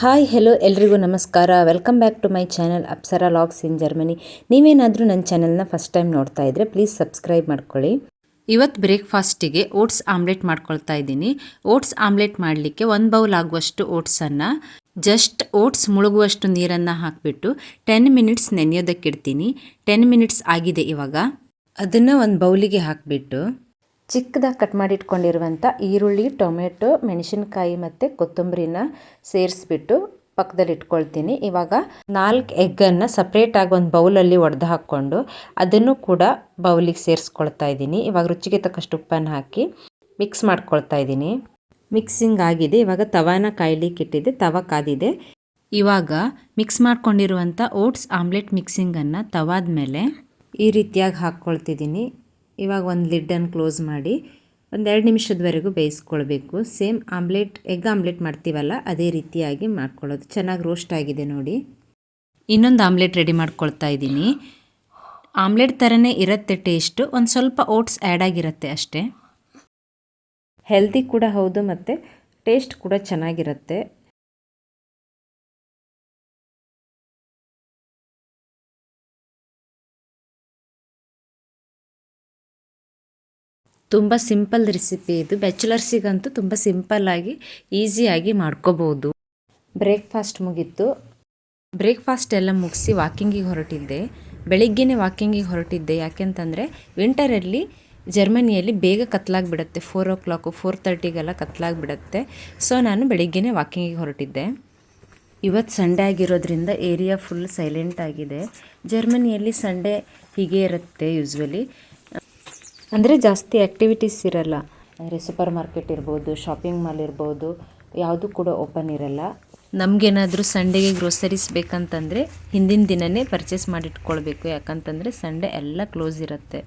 Hi hello ಎಲ್ರಿಗೂ ನಮಸ್ಕಾರ. Welcome back to my channel Apsara logs in Germany ನೀವೇನಾದರೂ ನನ್ನ ಚಾನಲ್ನ ಫಸ್ಟ್ ಟೈಮ್ ನೋಡ್ತಾ ಇದ್ದರೆ ಪ್ಲೀಸ್ ಸಬ್ಸ್ಕ್ರೈಬ್ ಮಾಡ್ಕೊಳ್ಳಿ. ಇವತ್ತು ಬ್ರೇಕ್ಫಾಸ್ಟಿಗೆ ಓಟ್ಸ್ ಆಮ್ಲೆಟ್ ಮಾಡ್ಕೊಳ್ತಾ ಇದ್ದೀನಿ. ಓಟ್ಸ್ ಆಮ್ಲೆಟ್ ಮಾಡಲಿಕ್ಕೆ ಒಂದು ಬೌಲ್ ಆಗುವಷ್ಟು ಓಟ್ಸನ್ನು ಜಸ್ಟ್ ಓಟ್ಸ್ ಮುಳುಗುವಷ್ಟು ನೀರನ್ನು ಹಾಕಿಬಿಟ್ಟು ಟೆನ್ ಮಿನಿಟ್ಸ್ ನೆನೆಯೋದಕ್ಕಿಡ್ತೀನಿ ಟೆನ್ ಮಿನಿಟ್ಸ್ ಆಗಿದೆ ಇವಾಗ. ಅದನ್ನು ಒಂದು ಬೌಲಿಗೆ ಹಾಕಿಬಿಟ್ಟು ಚಿಕ್ಕದಾಗಿ ಕಟ್ ಮಾಡಿ ಇಟ್ಕೊಂಡಿರುವಂಥ ಈರುಳ್ಳಿ, ಟೊಮೆಟೊ, ಮೆಣಸಿನ್ಕಾಯಿ ಮತ್ತು ಕೊತ್ತಂಬರಿನ ಸೇರಿಸ್ಬಿಟ್ಟು ಪಕ್ಕದಲ್ಲಿ ಇಟ್ಕೊಳ್ತೀನಿ ಇವಾಗ ನಾಲ್ಕು ಎಗ್ಗನ್ನು ಸಪ್ರೇಟಾಗಿ ಒಂದು ಬೌಲಲ್ಲಿ ಒಡೆದು ಹಾಕ್ಕೊಂಡು ಅದನ್ನು ಕೂಡ ಬೌಲಿಗೆ ಸೇರಿಸ್ಕೊಳ್ತಾ ಇದ್ದೀನಿ. ಇವಾಗ ರುಚಿಗೆ ತಕ್ಕಷ್ಟು ಉಪ್ಪನ್ನು ಹಾಕಿ ಮಿಕ್ಸ್ ಮಾಡ್ಕೊಳ್ತಾ ಇದ್ದೀನಿ. ಮಿಕ್ಸಿಂಗ್ ಆಗಿದೆ. ಇವಾಗ ತವಾನ ಕಾಯ್ಲಿಕ್ಕೆ ಇಟ್ಟಿದ್ದೆ. ತವ ಕಾದಿದೆ. ಇವಾಗ ಮಿಕ್ಸ್ ಮಾಡ್ಕೊಂಡಿರುವಂಥ ಓಟ್ಸ್ ಆಮ್ಲೆಟ್ ಮಿಕ್ಸಿಂಗನ್ನು ತವಾದ ಮೇಲೆ ಈ ರೀತಿಯಾಗಿ ಹಾಕ್ಕೊಳ್ತಿದ್ದೀನಿ. ಇವಾಗ ಒಂದು ಲಿಡ್ಡನ್ನು ಕ್ಲೋಸ್ ಮಾಡಿ ಒಂದೆರಡು ನಿಮಿಷದವರೆಗೂ ಬೇಯಿಸ್ಕೊಳ್ಬೇಕು. ಸೇಮ್ ಆಮ್ಲೆಟ್, ಎಗ್ ಆಮ್ಲೆಟ್ ಮಾಡ್ತೀವಲ್ಲ, ಅದೇ ರೀತಿಯಾಗಿ ಮಾಡ್ಕೊಳ್ಳೋದು. ಚೆನ್ನಾಗಿ ರೋಸ್ಟ್ ಆಗಿದೆ ನೋಡಿ. ಇನ್ನೊಂದು ಆಮ್ಲೆಟ್ ರೆಡಿ ಮಾಡ್ಕೊಳ್ತಾ ಇದ್ದೀನಿ. ಆಮ್ಲೆಟ್ ಥರನೇ ಇರುತ್ತೆ ಟೇಸ್ಟು. ಒಂದು ಸ್ವಲ್ಪ ಓಟ್ಸ್ ಆ್ಯಡ್ ಆಗಿರುತ್ತೆ ಅಷ್ಟೇ. ಹೆಲ್ದಿ ಕೂಡ ಹೌದು ಮತ್ತು ಟೇಸ್ಟ್ ಕೂಡ ಚೆನ್ನಾಗಿರುತ್ತೆ. ತುಂಬ ಸಿಂಪಲ್ ರೆಸಿಪಿ ಇದು. ಬ್ಯಾಚುಲರ್ಸಿಗಂತೂ ತುಂಬ ಸಿಂಪಲ್ಲಾಗಿ ಈಸಿಯಾಗಿ ಮಾಡ್ಕೋಬೋದು. ಬ್ರೇಕ್ಫಾಸ್ಟ್ ಮುಗೀತು. ಬ್ರೇಕ್ಫಾಸ್ಟ್ ಎಲ್ಲ ಮುಗಿಸಿ ವಾಕಿಂಗಿಗೆ ಹೊರಟಿದ್ದೆ. ಬೆಳಿಗ್ಗೆನೇ ವಾಕಿಂಗಿಗೆ ಹೊರಟಿದ್ದೆ. ಯಾಕೆಂತಂದರೆ ವಿಂಟರಲ್ಲಿ ಜರ್ಮನಿಯಲ್ಲಿ ಬೇಗ ಕತ್ಲಾಗಿಬಿಡತ್ತೆ. ಫೋರ್ ಓ ಕ್ಲಾಕು, ಫೋರ್ ತರ್ಟಿಗೆಲ್ಲ ಕತ್ಲಾಗಿಬಿಡತ್ತೆ. ಸೊ ನಾನು ಬೆಳಿಗ್ಗೆನೇ ವಾಕಿಂಗಿಗೆ ಹೊರಟಿದ್ದೆ. ಇವತ್ತು ಸಂಡೇ ಆಗಿರೋದ್ರಿಂದ ಏರಿಯಾ ಫುಲ್ ಸೈಲೆಂಟ್ ಆಗಿದೆ. ಜರ್ಮನಿಯಲ್ಲಿ ಸಂಡೇ ಹೀಗೆ ಇರುತ್ತೆ ಯೂಸ್ವಲಿ. ಅಂದರೆ ಜಾಸ್ತಿ ಆ್ಯಕ್ಟಿವಿಟೀಸ್ ಇರಲ್ಲ. ಅಂದರೆ ಸೂಪರ್ ಮಾರ್ಕೆಟ್ ಇರ್ಬೋದು ಶಾಪಿಂಗ್ ಮಾಲ್ ಇರ್ಬೋದು ಯಾವುದು ಕೂಡ ಓಪನ್ ಇರಲ್ಲ. ನಮಗೇನಾದರೂ ಸಂಡೇಗೆ ಗ್ರೋಸರೀಸ್ ಬೇಕಂತಂದರೆ ಹಿಂದಿನ ದಿನವೇ ಪರ್ಚೇಸ್ ಮಾಡಿಟ್ಕೊಳ್ಬೇಕು. ಯಾಕಂತಂದರೆ ಸಂಡೇ ಎಲ್ಲ ಕ್ಲೋಸ್ ಇರುತ್ತೆ.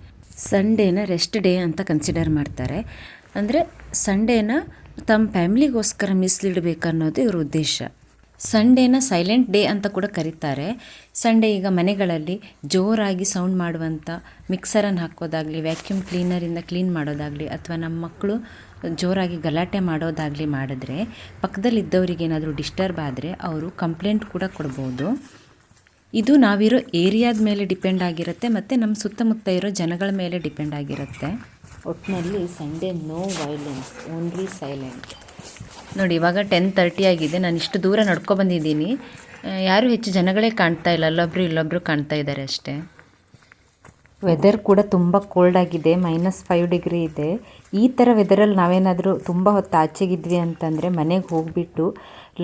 ಸಂಡೇನ ರೆಸ್ಟ್ ಡೇ ಅಂತ ಕನ್ಸಿಡರ್ ಮಾಡ್ತಾರೆ. ಅಂದರೆ ಸಂಡೇನ ತಮ್ಮ ಫ್ಯಾಮ್ಲಿಗೋಸ್ಕರ ಮೀಸಲಿಡಬೇಕು ಅನ್ನೋದು ಇವ್ರ ಉದ್ದೇಶ. ಸಂಡೇನ ಸೈಲೆಂಟ್ ಡೇ ಅಂತ ಕೂಡ ಕರೀತಾರೆ. ಸಂಡೇ ಈಗ ಮನೆಗಳಲ್ಲಿ ಜೋರಾಗಿ ಸೌಂಡ್ ಮಾಡುವಂಥ ಮಿಕ್ಸರನ್ನು ಹಾಕೋದಾಗಲಿ ವ್ಯಾಕ್ಯೂಮ್ ಕ್ಲೀನರಿಂದ ಕ್ಲೀನ್ ಮಾಡೋದಾಗಲಿ ಅಥವಾ ನಮ್ಮ ಮಕ್ಕಳು ಜೋರಾಗಿ ಗಲಾಟೆ ಮಾಡೋದಾಗಲಿ ಮಾಡಿದ್ರೆ, ಪಕ್ಕದಲ್ಲಿದ್ದವರಿಗೆ ಏನಾದರೂ ಡಿಸ್ಟರ್ಬ್ ಆದರೆ ಅವರು ಕಂಪ್ಲೇಂಟ್ ಕೂಡ ಕೊಡ್ಬೋದು. ಇದು ನಾವಿರೋ ಏರಿಯಾದ ಮೇಲೆ ಡಿಪೆಂಡ್ ಆಗಿರುತ್ತೆ ಮತ್ತು ನಮ್ಮ ಸುತ್ತಮುತ್ತ ಇರೋ ಜನಗಳ ಮೇಲೆ ಡಿಪೆಂಡ್ ಆಗಿರುತ್ತೆ. ಒಟ್ಟಿನಲ್ಲಿ Sunday no violence only silent ನೋಡಿ, ಇವಾಗ ಟೆನ್ ತರ್ಟಿ ಆಗಿದೆ. ನಾನು ಇಷ್ಟು ದೂರ ನಡ್ಕೊ ಬಂದಿದ್ದೀನಿ. ಯಾರೂ ಹೆಚ್ಚು ಜನಗಳೇ ಕಾಣ್ತಾ ಇಲ್ಲ. ಅಲ್ಲೊಬ್ರು ಇಲ್ಲೊಬ್ಬರು ಕಾಣ್ತಾ ಇದ್ದಾರೆ ಅಷ್ಟೇ. ವೆದರ್ ಕೂಡ ತುಂಬ ಕೋಲ್ಡ್ ಆಗಿದೆ. ಮೈನಸ್ ಫೈವ್ ಡಿಗ್ರಿ ಇದೆ. ಈ ಥರ ವೆದರಲ್ಲಿ ನಾವೇನಾದರೂ ತುಂಬ ಹೊತ್ತು ಆಚೆಗಿದ್ವಿ ಅಂತಂದರೆ ಮನೆಗೆ ಹೋಗಿಬಿಟ್ಟು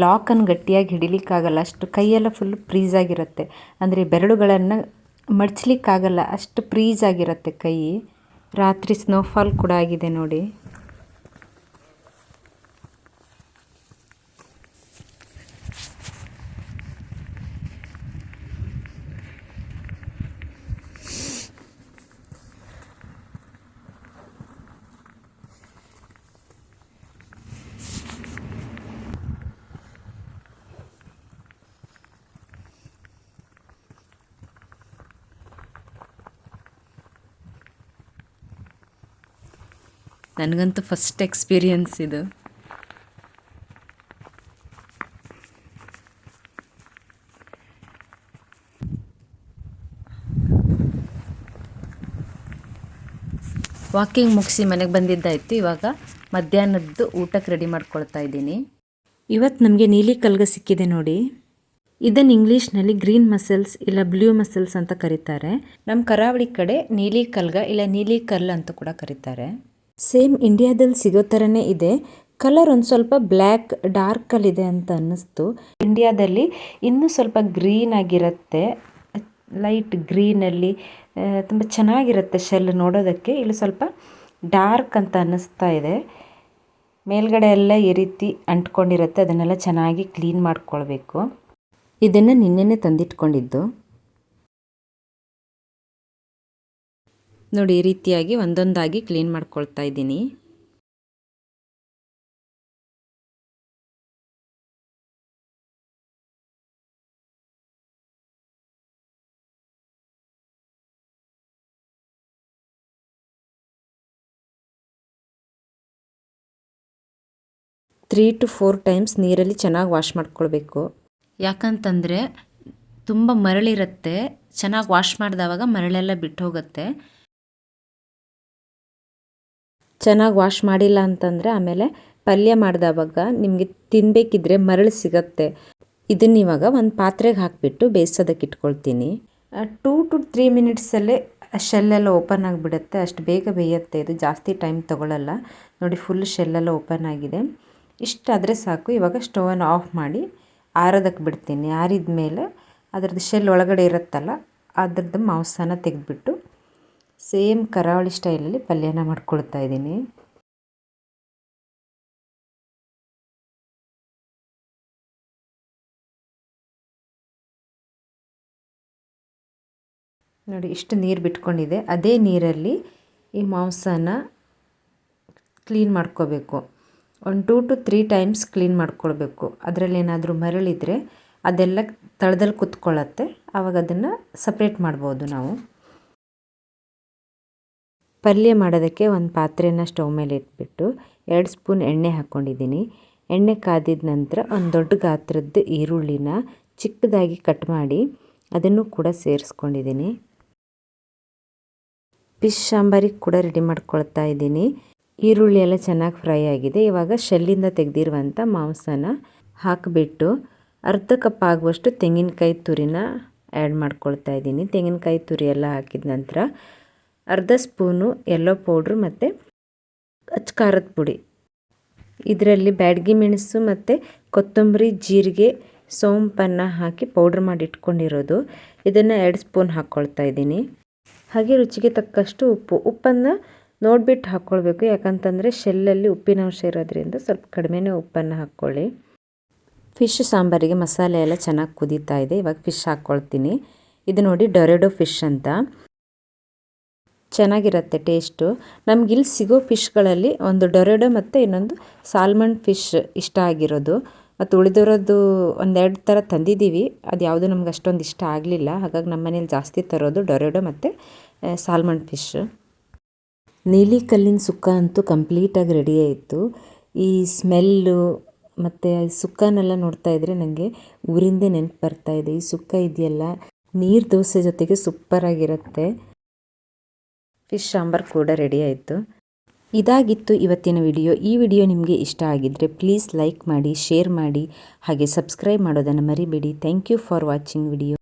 ಲಾಕನ್ನು ಗಟ್ಟಿಯಾಗಿ ಹಿಡಿಲಿಕ್ಕಾಗಲ್ಲ. ಅಷ್ಟು ಕೈಯೆಲ್ಲ ಫುಲ್ ಫ್ರೀಸ್ ಆಗಿರುತ್ತೆ. ಅಂದರೆ ಬೆರಳುಗಳನ್ನು ಮಡ್ಚ್ಲಿಕ್ಕಾಗಲ್ಲ. ಅಷ್ಟು ಫ್ರೀಸ್ ಆಗಿರುತ್ತೆ ಕೈ. ರಾತ್ರಿ ಸ್ನೋಫಾಲ್ ಕೂಡ ಆಗಿದೆ ನೋಡಿ. ನನಗಂತೂ ಫಸ್ಟ್ ಎಕ್ಸ್ಪೀರಿಯನ್ಸ್ ಇದು. ವಾಕಿಂಗ್ ಮುಗಿಸಿ ಮನೆಗೆ ಬಂದಿದ್ದಾಯಿತು ಇವಾಗ ಮಧ್ಯಾಹ್ನದ್ದು ಊಟಕ್ಕೆ ರೆಡಿ ಮಾಡ್ಕೊಳ್ತಾ ಇದ್ದೀನಿ. ಇವತ್ತು ನಮಗೆ ನೀಲಿ ಕಲ್ಗ ಸಿಕ್ಕಿದೆ ನೋಡಿ. ಇದನ್ನು ಇಂಗ್ಲೀಷ್ನಲ್ಲಿ ಗ್ರೀನ್ ಮಸಲ್ಸ್ ಇಲ್ಲ ಬ್ಲೂ ಮಸಲ್ಸ್ ಅಂತ ಕರೀತಾರೆ. ನಮ್ಮ ಕರಾವಳಿ ಕಡೆ ನೀಲಿ ಕಲ್ಗ ಇಲ್ಲ ನೀಲಿ ಕಲ್ ಅಂತ ಕೂಡ ಕರೀತಾರೆ. ಸೇಮ್ ಇಂಡಿಯಾದಲ್ಲಿ ಸಿಗೋ ಥರನೇ ಇದೆ. ಕಲರ್ ಒಂದು ಸ್ವಲ್ಪ ಬ್ಲ್ಯಾಕ್ ಡಾರ್ಕಲ್ಲಿದೆ ಅಂತ ಅನ್ನಿಸ್ತು. ಇಂಡಿಯಾದಲ್ಲಿ ಇನ್ನೂ ಸ್ವಲ್ಪ ಗ್ರೀನ್ ಆಗಿರುತ್ತೆ. ಲೈಟ್ ಗ್ರೀನಲ್ಲಿ ತುಂಬ ಚೆನ್ನಾಗಿರುತ್ತೆ ಶೆಲ್ ನೋಡೋದಕ್ಕೆ. ಇಲ್ಲಿ ಸ್ವಲ್ಪ ಡಾರ್ಕ್ ಅಂತ ಅನ್ನಿಸ್ತಾ ಇದೆ. ಮೇಲ್ಗಡೆ ಎಲ್ಲ ಈ ರೀತಿ ಅಂಟ್ಕೊಂಡಿರುತ್ತೆ. ಅದನ್ನೆಲ್ಲ ಚೆನ್ನಾಗಿ ಕ್ಲೀನ್ ಮಾಡ್ಕೊಳ್ಬೇಕು. ಇದನ್ನು ನಿನ್ನೆನೆ ತಂದಿಟ್ಕೊಂಡಿದ್ದು. ನೋಡಿ, ಈ ರೀತಿಯಾಗಿ ಒಂದೊಂದಾಗಿ ಕ್ಲೀನ್ ಮಾಡ್ಕೊಳ್ತಾ ಇದ್ದೀನಿ. ತ್ರೀ ಟು ಫೋರ್ ಟೈಮ್ಸ್ ನೀರಲ್ಲಿ ಚೆನ್ನಾಗಿ ವಾಶ್ ಮಾಡ್ಕೊಳ್ಬೇಕು. ಯಾಕಂತಂದರೆ, ತುಂಬ ಮರಳಿರುತ್ತೆ, ಚೆನ್ನಾಗಿ ವಾಶ್ ಮಾಡಿದವಾಗ ಮರಳೆಲ್ಲ ಬಿಟ್ಟು ಹೋಗುತ್ತೆ ಚೆನ್ನಾಗಿ ವಾಶ್ ಮಾಡಿಲ್ಲ ಅಂತಂದರೆ ಆಮೇಲೆ ಪಲ್ಯ ಮಾಡಿದವಾಗ ನಿಮಗೆ ತಿನ್ನಬೇಕಿದ್ರೆ ಮರಳು ಸಿಗತ್ತೆ. ಇದನ್ನ ಇವಾಗ ಒಂದು ಪಾತ್ರೆಗೆ ಹಾಕಿಬಿಟ್ಟು ಬೇಯಿಸೋದಕ್ಕೆ ಇಟ್ಕೊಳ್ತೀನಿ. ಟೂ ಟು ತ್ರೀ ಮಿನಿಟ್ಸಲ್ಲೇ ಶೆಲ್ಲೆಲ್ಲ ಓಪನ್ ಆಗಿಬಿಡುತ್ತೆ. ಅಷ್ಟು ಬೇಗ ಬೇಯುತ್ತೆ. ಇದು ಜಾಸ್ತಿ ಟೈಮ್ ತೊಗೊಳ್ಳಲ್ಲ ನೋಡಿ ಫುಲ್ ಶೆಲ್ಲೆಲ್ಲ ಓಪನ್ ಆಗಿದೆ. ಇಷ್ಟಾದರೆ ಸಾಕು. ಇವಾಗ ಸ್ಟವನ್ನು ಆಫ್ ಮಾಡಿ ಆರೋದಕ್ಕೆ ಬಿಡ್ತೀನಿ. ಆರಿದ ಮೇಲೆ ಅದರದ್ದು ಶೆಲ್ ಒಳಗಡೆ ಇರುತ್ತಲ್ಲ, ಅದರದ್ದು ಮಾಂಸನ ತೆಗೆದ್ಬಿಟ್ಟು ಸೇಮ್ ಕರಾವಳಿ ಸ್ಟೈಲಲ್ಲಿ ಪಲ್ಯನ ಮಾಡ್ಕೊಳ್ತಾ ಇದ್ದೀನಿ. ನೋಡಿ, ಇಷ್ಟು ನೀರು ಬಿಟ್ಕೊಂಡಿದೆ. ಅದೇ ನೀರಲ್ಲಿ ಈ ಮಾಂಸನ ಕ್ಲೀನ್ ಮಾಡ್ಕೋಬೇಕು. ಒಂದು two to three times clean ಮಾಡ್ಕೊಳ್ಬೇಕು. ಅದರಲ್ಲಿ ಏನಾದರೂ ಮರಳಿದ್ರೆ ಅದೆಲ್ಲ ತಳದಲ್ಲಿ ಕುತ್ಕೊಳ್ಳುತ್ತೆ. ಆವಾಗ ಅದನ್ನು ಸಪ್ರೇಟ್ ಮಾಡ್ಬೋದು ನಾವು. ಪಲ್ಯ ಮಾಡೋದಕ್ಕೆ ಒಂದು ಪಾತ್ರೆನ ಸ್ಟವ್ ಮೇಲೆ ಇಟ್ಬಿಟ್ಟು ಎರಡು ಸ್ಪೂನ್ ಎಣ್ಣೆ ಹಾಕ್ಕೊಂಡಿದ್ದೀನಿ. ಎಣ್ಣೆ ಕಾದಿದ ನಂತರ ಒಂದು ದೊಡ್ಡ ಗಾತ್ರದ ಈರುಳ್ಳಿನ ಚಿಕ್ಕದಾಗಿ ಕಟ್ ಮಾಡಿ ಅದನ್ನು ಕೂಡ ಸೇರಿಸ್ಕೊಂಡಿದ್ದೀನಿ. ಫಿಶ್ ಸಾಂಬಾರಿಗೆ ಕೂಡ ರೆಡಿ ಮಾಡ್ಕೊಳ್ತಾ ಇದ್ದೀನಿ. ಈರುಳ್ಳಿ ಎಲ್ಲ ಚೆನ್ನಾಗಿ ಫ್ರೈ ಆಗಿದೆ. ಇವಾಗ ಶೆಲ್ಲಿಂದ ತೆಗೆದಿರುವಂಥ ಮಾಂಸನ ಹಾಕಿಬಿಟ್ಟು ಅರ್ಧ ಕಪ್ ಆಗುವಷ್ಟು ತೆಂಗಿನಕಾಯಿ ತುರಿನ ಆ್ಯಡ್ ಮಾಡ್ಕೊಳ್ತಾ ಇದ್ದೀನಿ. ತೆಂಗಿನಕಾಯಿ ತುರಿ ಎಲ್ಲ ಹಾಕಿದ ನಂತರ ಅರ್ಧ ಸ್ಪೂನು ಎಲ್ಲೋ ಪೌಡ್ರ್ ಮತ್ತು ಅಚ್ಚ ಖಾರದ ಪುಡಿ. ಇದರಲ್ಲಿ ಬ್ಯಾಡಗಿ ಮೆಣಸು ಮತ್ತು ಕೊತ್ತಂಬರಿ, ಜೀರಿಗೆ ಸೋಂಪನ್ನು ಹಾಕಿ ಪೌಡ್ರ್ ಮಾಡಿ ಇಟ್ಕೊಂಡಿರೋದು. ಇದನ್ನು ಎರಡು ಸ್ಪೂನ್ ಹಾಕ್ಕೊಳ್ತಾ ಇದ್ದೀನಿ. ಹಾಗೆ ರುಚಿಗೆ ತಕ್ಕಷ್ಟು ಉಪ್ಪು. ಉಪ್ಪನ್ನು ನೋಡಿಬಿಟ್ಟು ಹಾಕ್ಕೊಳ್ಬೇಕು ಯಾಕಂತಂದರೆ ಶೆಲ್ಲಲ್ಲಿ ಉಪ್ಪಿನಂಶ ಇರೋದ್ರಿಂದ ಸ್ವಲ್ಪ ಕಡಿಮೆನೇ ಉಪ್ಪನ್ನು ಹಾಕ್ಕೊಳ್ಳಿ. ಫಿಶ್ ಸಾಂಬಾರಿಗೆ ಮಸಾಲೆ ಎಲ್ಲ ಚೆನ್ನಾಗಿ ಕುದೀತಾ ಇದೆ. ಇವಾಗ ಫಿಶ್ ಹಾಕ್ಕೊಳ್ತೀನಿ ಇದು ನೋಡಿ ಡೊರೆಡೋ ಫಿಶ್ ಅಂತ. ಚೆನ್ನಾಗಿರುತ್ತೆ ಟೇಸ್ಟು. ನಮ್ಗೆ ಇಲ್ಲಿ ಸಿಗೋ ಫಿಶ್ಗಳಲ್ಲಿ ಒಂದು ಡೊರೆಡೋ ಮತ್ತು ಇನ್ನೊಂದು ಸಾಲ್ಮನ್ ಫಿಶ್ ಇಷ್ಟ ಆಗಿರೋದು. ಮತ್ತು ಉಳಿದಿರೋದು ಒಂದೆರಡು ಥರ ತಂದಿದ್ದೀವಿ ಅದು ಯಾವುದು ನಮ್ಗೆ ಅಷ್ಟೊಂದು ಇಷ್ಟ ಆಗಲಿಲ್ಲ. ಹಾಗಾಗಿ ನಮ್ಮ ಮನೇಲಿ ಜಾಸ್ತಿ ತರೋದು ಡೊರೆಡೋ ಮತ್ತು ಸಾಲ್ಮನ್ ಫಿಶ್ ನೀಲಿ ಕಲ್ಲಿನ ಸುಕ್ಕ ಅಂತೂ ಕಂಪ್ಲೀಟಾಗಿ ರೆಡಿ ಆಯಿತು ಈ ಸ್ಮೆಲ್ಲು ಮತ್ತು ಸುಕ್ಕನೆಲ್ಲ ನೋಡ್ತಾ ಇದ್ದರೆ ನನಗೆ ಊರಿಂದೇ ನೆನಪು ಬರ್ತಾ ಇದೆ. ಈ ಸುಕ್ಕ ಇದೆಯಲ್ಲ, ನೀರು ದೋಸೆ ಜೊತೆಗೆ ಸೂಪರಾಗಿರುತ್ತೆ ಫಿಶ್ ಸಾಂಬಾರ್ ಕೂಡ ರೆಡಿ ಆಯಿತು. ಇದಾಗಿತ್ತು ಇವತ್ತಿನ ವಿಡಿಯೋ ಈ ವಿಡಿಯೋ ನಿಮಗೆ ಇಷ್ಟ ಆಗಿದ್ದರೆ ಪ್ಲೀಸ್ ಲೈಕ್ ಮಾಡಿ ಶೇರ್ ಮಾಡಿ, ಹಾಗೆ ಸಬ್ಸ್ಕ್ರೈಬ್ ಮಾಡೋದನ್ನು ಮರಿಬೇಡಿ. Thank you for watching video